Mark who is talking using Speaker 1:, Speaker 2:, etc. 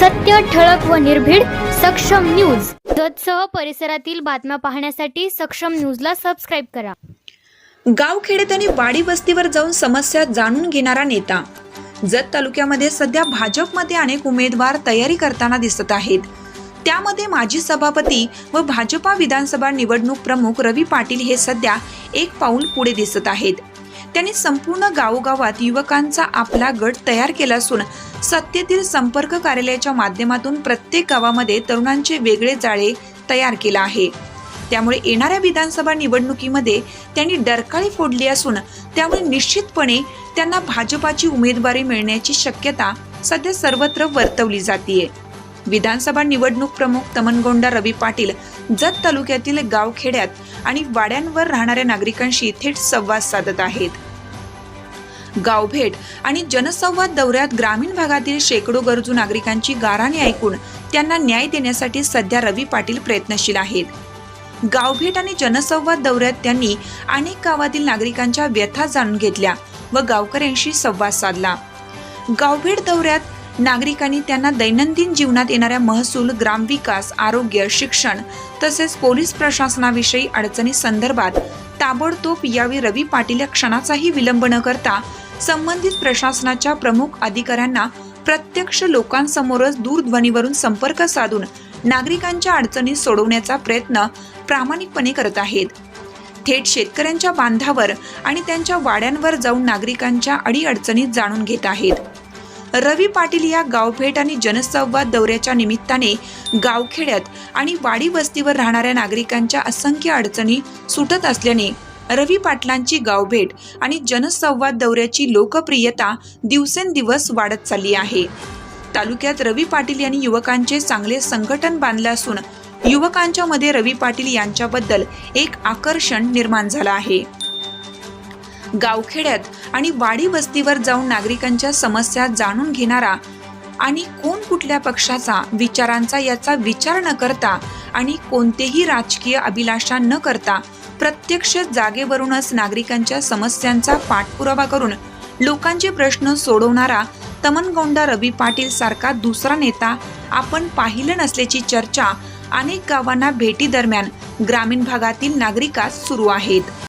Speaker 1: सत्य ठळक व निर्भीड सक्षम न्यूज. जतसह परिसरातील बातम्या पाहण्यासाठी सक्षम न्यूजला सबस्क्राईब करा.
Speaker 2: गावखेड्यात आणि वाडी वस्तीवर जाऊन समस्या जाणून घेणारा नेता. जत तालुक्यामध्ये सध्या भाजपमध्ये अनेक उमेदवार तयारी करताना दिसत आहेत. त्यामध्ये माजी सभापती व भाजपा विधानसभा निवडणूक प्रमुख रवी पाटील हे सध्या एक पाऊल पुढे दिसत आहेत. त्यांनी संपूर्ण गावोगावात युवकांचा आपला गट तयार केला असून सत्तेतील संपर्क कार्यालयाच्या माध्यमातून प्रत्येक गावामध्ये तरुणांचे वेगळे जाळे तयार केला आहे. त्यामुळे येणाऱ्या विधानसभा निवडणुकीमध्ये त्यांनी डरकाळी फोडली असून त्यामुळे निश्चितपणे त्यांना भाजपाची उमेदवारी मिळण्याची शक्यता सध्या सर्वत्र वर्तवली जाते विधानसभा निवडणूक प्रमुख तमनगोंडा रवी पाटील जत तालुक्यातील गावखेड्यात आणि वाड्यांवर राहणाऱ्या नागरिकांशी थेट संवाद साधत आहेत. गावभेट आणि जनसंवाद दौऱ्यात ग्रामीण भागातील शेकडो गरजू नागरिकांची गाराणी ऐकून त्यांना न्याय देण्यासाठी सध्या रवी पाटील प्रयत्नशील आहेत. गावभेट आणि जनसंवाद दौऱ्यात त्यांनी अनेक गावातील नागरिकांच्या व्यथा जाणून घेतल्या व गावकऱ्यांशी संवाद साधला. गावभेट दौऱ्यात नागरिकांनी त्यांना दैनंदिन जीवनात येणाऱ्या महसूल ग्रामविकास आरोग्य शिक्षण तसेच पोलीस प्रशासनाविषयी अडचणी संदर्भात ताबडतोब यावेळी रवी पाटील या क्षणाचाही विलंब न करता संबंधित प्रशासनाच्या प्रमुख अधिकाऱ्यांना प्रत्यक्ष लोकांसमोरच दूरध्वनीवरून संपर्क साधून नागरिकांच्या अडचणी सोडवण्याचा प्रयत्न प्रामाणिकपणे करत आहेत. थेट शेतकऱ्यांच्या बांधावर आणि त्यांच्या वाड्यांवर जाऊन नागरिकांच्या अडीअडचणी जाणून घेत आहेत. रवी पाटील या गावभेट आणि जनसंवाद दौऱ्याच्या निमित्ताने गावखेड्यात आणि वाडी वस्तीवर राहणाऱ्या नागरिकांच्या असंख्य अडचणी सुटत असल्याने रवी पाटलांची गावभेट आणि जनसंवाद दौऱ्याची लोकप्रियता दिवसेंदिवस वाढत चालली आहे. तालुक्यात रवी पाटील यांनी युवकांचे चांगले संघटन बांधले असून युवकांच्या मध्ये रवी पाटील यांच्याबद्दल एक आकर्षण निर्माण झालं आहे. गावखेड्यात आणि वाडी वस्तीवर जाऊन नागरिकांच्या समस्या जाणून घेणारा आणि कोण कुठल्या पक्षाचा विचारांचा याचा विचार न करता आणि कोणतेही राजकीय अभिलाषा न करता प्रत्यक्ष जागेवरूनच नागरिकांच्या समस्यांचा पाठपुरावा करून लोकांचे प्रश्न सोडवणारा तमनगोंडा रवी पाटील सारखा दुसरा नेता आपण पाहिलं नसल्याची चर्चा अनेक गावांना भेटी दरम्यान ग्रामीण भागातील नागरिकात सुरू आहेत.